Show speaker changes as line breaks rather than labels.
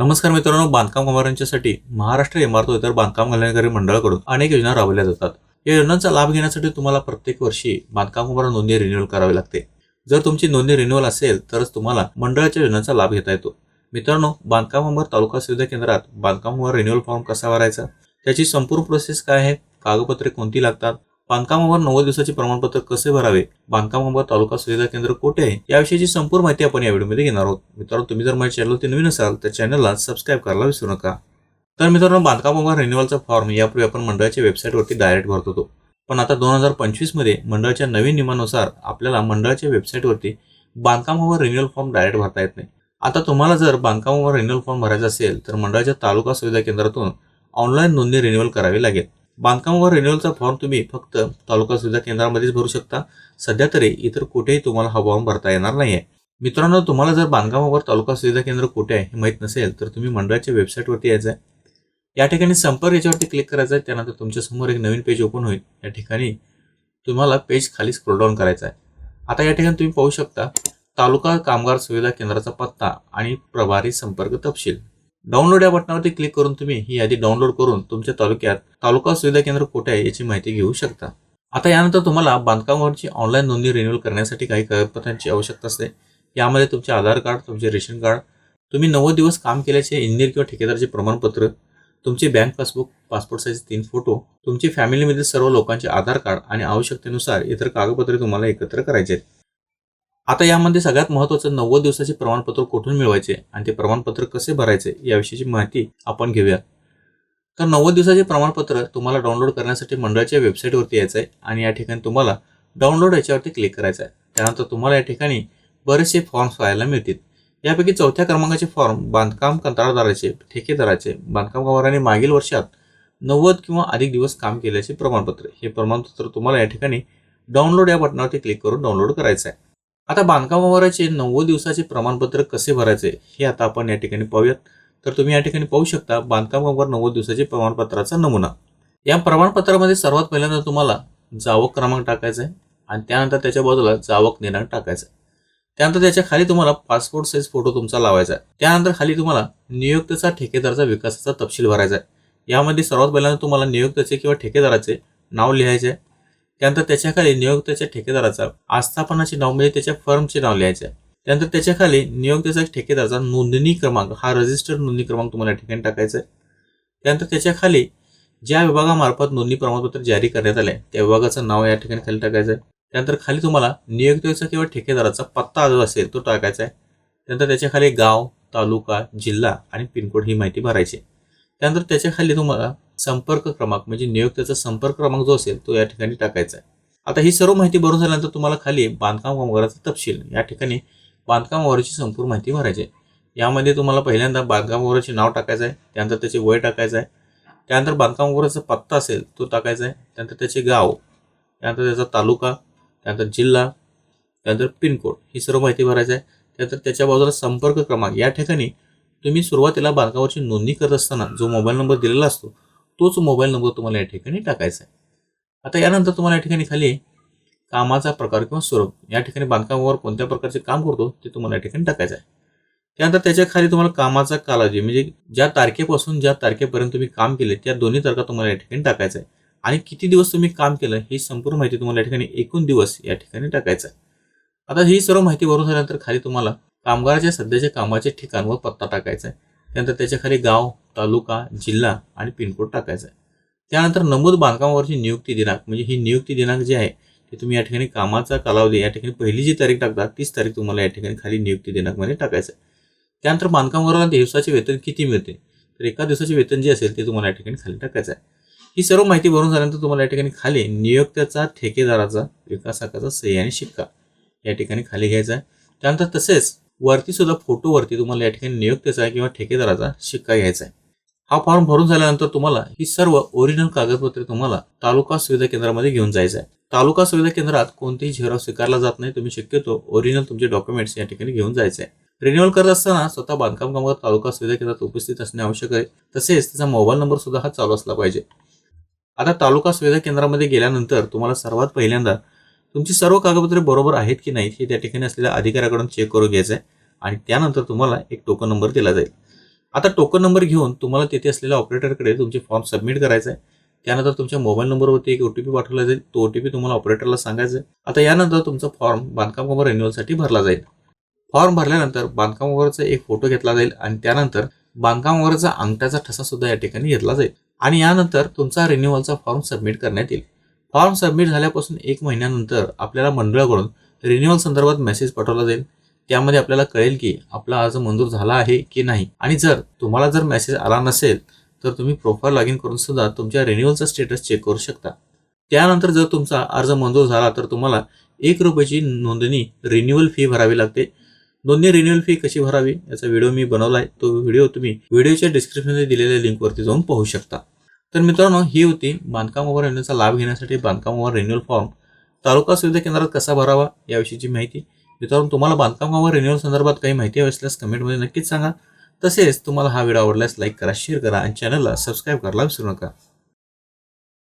नमस्कार मित्रांनो बांधकाम कामगारांच्यासाठी महाराष्ट्र इमारत इतर बांधकाम कल्याणकारी मंडळाकडून अनेक योजना राबवल्या जातात. या योजनांचा लाभ घेण्यासाठी तुम्हाला प्रत्येक वर्षी बांधकाम कामगार नोंदणी रिन्युअल करावी लागते. जर तुमची नोंदणी रिन्युअल असेल तरच तुम्हाला मंडळाच्या योजनांचा लाभ घेता येतो. मित्रांनो बांधकाम कामगार तालुका सुविधा केंद्रात बांधकाम कामगार रिन्युअल फॉर्म कसा भरायचा? त्याची संपूर्ण प्रोसेस काय आहे? कागदपत्रे कोणती लागतात? बांधकामावर नव्वद दिवसाचे प्रमाणपत्र कसे भरावे? बांधकाम तालुका सुविधा केंद्र कुठे आहे? याविषयीची संपूर्ण माहिती आपण या व्हिडिओमध्ये घेणार आहोत. मित्रांनो तुम्ही जर माझ्या चॅनलवरती नवीन असाल तर चॅनलला सबस्क्राईब करायला विसरू नका. तर मित्रांनो बांधकाम रिन्युअलचा फॉर्म यापूर्वी आपण मंडळाच्या वेबसाईटवरती डायरेक्ट भरत होतो. पण आता दोन हजार पंचवीसमध्ये मंडळाच्या नवीन नियमानुसार आपल्याला मंडळाच्या वेबसाईटवरती बांधकामावर रिन्युअल फॉर्म डायरेक्ट भरता येत नाही. आता तुम्हाला जर बांधकाम रिन्युअल फॉर्म भरायचा असेल तर मंडळाच्या तालुका सुविधा केंद्रातून ऑनलाईन नोंदणी रिन्युअल करावी लागेल. बांधकामावर रिन्युअलचा फॉर्म तुम्ही फक्त तालुका सुविधा केंद्रामध्येच भरू शकता. सध्या तरी इतर कुठेही तुम्हाला हा फॉर्म भरता येणार नाही आहे मित्रांनो तुम्हाला जर बांधकामावर तालुका सुविधा केंद्र कुठे आहे हे माहीत नसेल तर तुम्ही मंडळाच्या वेबसाईटवरती यायचं आहे या ठिकाणी संपर्क याच्यावरती क्लिक करायचं आहे त्यानंतर तुमच्यासमोर एक नवीन पेज ओपन होईल. या ठिकाणी तुम्हाला पेज खाली स्क्रोल डाऊन करायचा आहे आता या ठिकाणी तुम्ही पाहू शकता तालुका कामगार सुविधा केंद्राचा पत्ता आणि प्रभारी संपर्क तपशील. डाउनलोड या बटनावरती क्लिक करून तुम्ही ही यादी डाउनलोड करून तुमच्या तालुक्यात तालुका सुविधा केंद्र कुठे आहे याची माहिती घेऊ शकता. आता यानंतर तुम्हाला बांधकामावरची ऑनलाईन नोंदणी रिन्युअल करण्यासाठी काही कागदपत्रांची आवश्यकता असते. यामध्ये तुमचे आधार कार्ड तुमचे रेशन कार्ड तुम्ही नव्वद दिवस काम केल्याचे इंजिनियर किंवा ठेकेदारचे प्रमाणपत्र तुमचे बँक पासबुक पासपोर्ट साईज तीन फोटो तुमची फॅमिलीमधील सर्व लोकांचे आधार कार्ड आणि आवश्यकतेनुसार इतर कागदपत्रे तुम्हाला एकत्र करायचे आहेत. आता यामध्ये सगळ्यात महत्त्वाचं नव्वद दिवसाचे प्रमाणपत्र कुठून मिळवायचे आणि ते प्रमाणपत्र कसे भरायचे याविषयीची माहिती आपण घेऊया तर नव्वद दिवसाचे प्रमाणपत्र तुम्हाला डाउनलोड करण्यासाठी मंडळाच्या वेबसाईटवरती यायचं आहे आणि या ठिकाणी तुम्हाला डाउनलोड याच्यावरती क्लिक करायचं आहे त्यानंतर तुम्हाला या ठिकाणी बरेचसे फॉर्म्स पाहायला मिळतील. यापैकी चौथ्या क्रमांकाचे फॉर्म बांधकाम कंत्राटदाराचे ठेकेदाराचे बांधकाम कामगारांनी मागील वर्षात नव्वद किंवा अधिक दिवस काम केल्याचे प्रमाणपत्र हे प्रमाणपत्र तुम्हाला या ठिकाणी डाउनलोड या बटनावरती क्लिक करून डाउनलोड करायचं आहे आता बांधकामावराचे नव्वद दिवसाचे प्रमाणपत्र कसे भरायचे हे आता आपण या ठिकाणी पाहूयात. तर तुम्ही या ठिकाणी पाहू शकता बांधकामावर नव्वद दिवसाचे प्रमाणपत्राचा नमुना. या प्रमाणपत्रामध्ये सर्वात पहिल्यांदा तुम्हाला जावक क्रमांक टाकायचा आहे आणि त्यानंतर त्याच्या बाजूला जावक दिनांक टाकायचा आहे. त्यानंतर त्याच्याखाली तुम्हाला पासपोर्ट साईज फोटो तुमचा लावायचा आहे. त्यानंतर खाली तुम्हाला नियुक्तचा ठेकेदाराचा विकासाचा तपशील भरायचा आहे. यामध्ये सर्वात पहिल्यांदा तुम्हाला नियुक्ताचे किंवा ठेकेदाराचे नाव लिहायचे आहे. त्यानंतर त्याच्याखाली नियोक्त्याच्या ठेकेदाराचा आस्थापनाचे नाव म्हणजे त्याच्या फर्मचे नाव लिहायचे आहे. त्यानंतर त्याच्याखाली नियोक्त्याचा ठेकेदाराचा नोंदणी क्रमांक हा रजिस्टर्ड नोंदणी क्रमांक तुम्हाला या ठिकाणी टाकायचा आहे. त्यानंतर त्याच्याखाली ज्या विभागामार्फत नोंदणी प्रमाणपत्र जारी करण्यात आले त्या विभागाचं नाव या ठिकाणी खाली टाकायचं आहे. त्यानंतर खाली तुम्हाला नियुक्तीचा किंवा ठेकेदाराचा पत्ता जो असेल तो टाकायचा आहे. त्यानंतर त्याच्याखाली गाव तालुका जिल्हा आणि पिनकोड ही माहिती भरायची आहे. त्यानंतर त्याच्याखाली तुम्हाला संपर्क क्रमांक म्हणजे नियोक्त्याचा संपर्क क्रमांक जो असेल तो या ठिकाणी टाकायचा आहे. आता ही सर्व माहिती भरून झाल्यानंतर तुम्हाला खाली बांधकाम कामगाराचा तपशील या ठिकाणी बांधकाम कामगाराची संपूर्ण माहिती भरायची आहे. यामध्ये तुम्हाला पहिल्यांदा बांधकाम कामगाराचे नाव टाकायचं आहे त्यानंतर त्याचे वय टाकायचं आहे त्यानंतर बांधकाम कामगाराचा पत्ता असेल तो टाकायचा आहे त्यानंतर त्याचे गाव त्यानंतर त्याचा तालुका त्यानंतर जिल्हा त्यानंतर पिनकोड ही सर्व माहिती भरायची आहे. त्यानंतर त्याच्या बाजूला संपर्क क्रमांक या ठिकाणी तुम्ही सुरुवातीला बांधकामाची नोंदणी करत असताना जो मोबाईल नंबर दिलेला असतो तोच मोबाईल नंबर तुम्हाला या ठिकाणी टाकायचा आहे. आता यानंतर तुम्हाला या ठिकाणी खाली कामाचा प्रकार किंवा स्वरूप या ठिकाणी बांधकामावर कोणत्या प्रकारचे काम करतो ते तुम्हाला या ठिकाणी टाकायचं आहे. त्यानंतर त्याच्याखाली तुम्हाला कामाचा कालावधी म्हणजे ज्या तारखेपासून ज्या तारखेपर्यंत तुम्ही काम केले त्या दोन्ही तारखा तुम्हाला या ठिकाणी टाकायचं आहे. आणि किती दिवस तुम्ही काम केलं ही संपूर्ण माहिती तुम्हाला या ठिकाणी एकूण दिवस या ठिकाणी टाकायचं आहे. आता ही सर्व माहिती भरून झाल्यानंतर खाली तुम्हाला कामगाराच्या सध्याच्या कामाचे ठिकाण व पत्ता टाकायचा आहे. त्यानंतर त्याच्याखाली गाव तालुका जिल्हा आणि पिनकोड टाकायचा आहे. त्यानंतर नमूद बांधकामावरची नियुक्ती दिनांक म्हणजे ही नियुक्ती दिनांक जे आहे ते तुम्ही या ठिकाणी कामाचा कालावधी या ठिकाणी पहिली जी तारीख टाकता तीच तारीख तुम्हाला या ठिकाणी खाली नियुक्ती दिनांकमध्ये टाकायचं आहे. त्यानंतर बांधकामावरला दिवसाचे वेतन किती मिळते? तर एका दिवसाचे वेतन जे असेल ते तुम्हाला या ठिकाणी खाली टाकायचं आहे. ही सर्व माहिती भरून झाल्यानंतर तुम्हाला या ठिकाणी खाली नियुक्त्याचा ठेकेदाराचा विकासाकाचा सही आणि शिक्का या ठिकाणी खाली घ्यायचा आहे. त्यानंतर तसेच वरती सुद्धा फोटोवरती तुम्हाला या ठिकाणी नियुक्तीचा किंवा ठेकेदाराचा शिक्का घ्यायचा आहे. हा फॉर्म भरून झाल्यानंतर तुम्हाला ही सर्व ओरिजिनल कागदपत्रे तुम्हाला तालुका सुविधा केंद्रामध्ये घेऊन जायचं आहे. तालुका सुविधा केंद्रात कोणतेही झेरॉक्स स्वीकारला जात नाही. तुम्ही शक्यतो ओरिजिनल तुमचे डॉक्युमेंट्स या ठिकाणी घेऊन जायचे आहे. रिन्युअल करत असताना स्वतः बांधकाम कामगार तालुका सुविधा केंद्रात उपस्थित असणे आवश्यक आहे. तसेच त्याचा मोबाईल नंबर सुद्धा हा चालू असला पाहिजे. आता तालुका सुविधा केंद्रामध्ये गेल्यानंतर तुम्हाला सर्वात पहिल्यांदा तुमची सर्व कागदपत्रे बरोबर आहेत की नाहीत हे त्या ठिकाणी असलेल्या अधिकाऱ्याकडून चेक करून घ्यायचं आहे. आणि त्यानंतर तुम्हाला एक टोकन नंबर दिला जाईल. आता टोकन नंबर घेऊन तुम्हाला तिथे असलेल्या ऑपरेटरकडे तुमचे फॉर्म सबमिट करायचा आहे. त्यानंतर तुमच्या मोबाईल नंबरवरती एक ओ टी पी पाठवला जाईल. तो ओ टी पी तुम्हाला ऑपरेटरला सांगायचा आहे. आता यानंतर तुमचा फॉर्म बांधकाम कामगार रिन्युअलसाठी भरला जाईल. फॉर्म भरल्यानंतर बांधकाम एक फोटो घेतला जाईल आणि त्यानंतर बांधकाम अंगठ्याचा ठसा सुद्धा या ठिकाणी घेतला जाईल. आणि यानंतर तुमचा रिन्युअलचा फॉर्म सबमिट करण्यात येईल. फॉर्म सबमिट झाल्यापासून एक महिन्यानंतर आपल्याला मंडळाकडून रिन्युअल संदर्भात मेसेज पाठवला जाईल. त्यामध्ये आपल्याला कळेल की आपला अर्ज मंजूर झाला आहे की नाही. आणि जर तुम्हाला जर मेसेज आला नसेल तर तुम्ही प्रोफाईल लॉग इन करून सुद्धा तुमच्या रिन्युअलचा स्टेटस चेक करू शकता. त्यानंतर जर तुमचा अर्ज मंजूर झाला तर तुम्हाला एक रुपयाची नोंदणी रिन्युअल फी भरावी लागते. नोंदणी रिन्युअल फी कशी भरावी याचा व्हिडिओ मी बनवला आहे. तो व्हिडिओ तुम्ही व्हिडिओच्या डिस्क्रिप्शनमध्ये दिलेल्या लिंकवरती जाऊन पाहू शकता. तर मित्रांनो ही होती बांधकामावर योजनेचा लाभ घेण्यासाठी बांधकाम वर रिन्युअल फॉर्म तालुका सुविधा केंद्रात कसा भरावा याविषयीची माहिती मित्रांनो तुम्हाला बांधकाम वर रिन्युअल संदर्भात काही माहिती हवी असल्यास कमेंटमध्ये नक्कीच सांगा. तसेच तुम्हाला हा व्हिडिओ आवडल्यास लाईक करा शेअर करा आणि चॅनलला सबस्क्राईब करायला विसरू नका.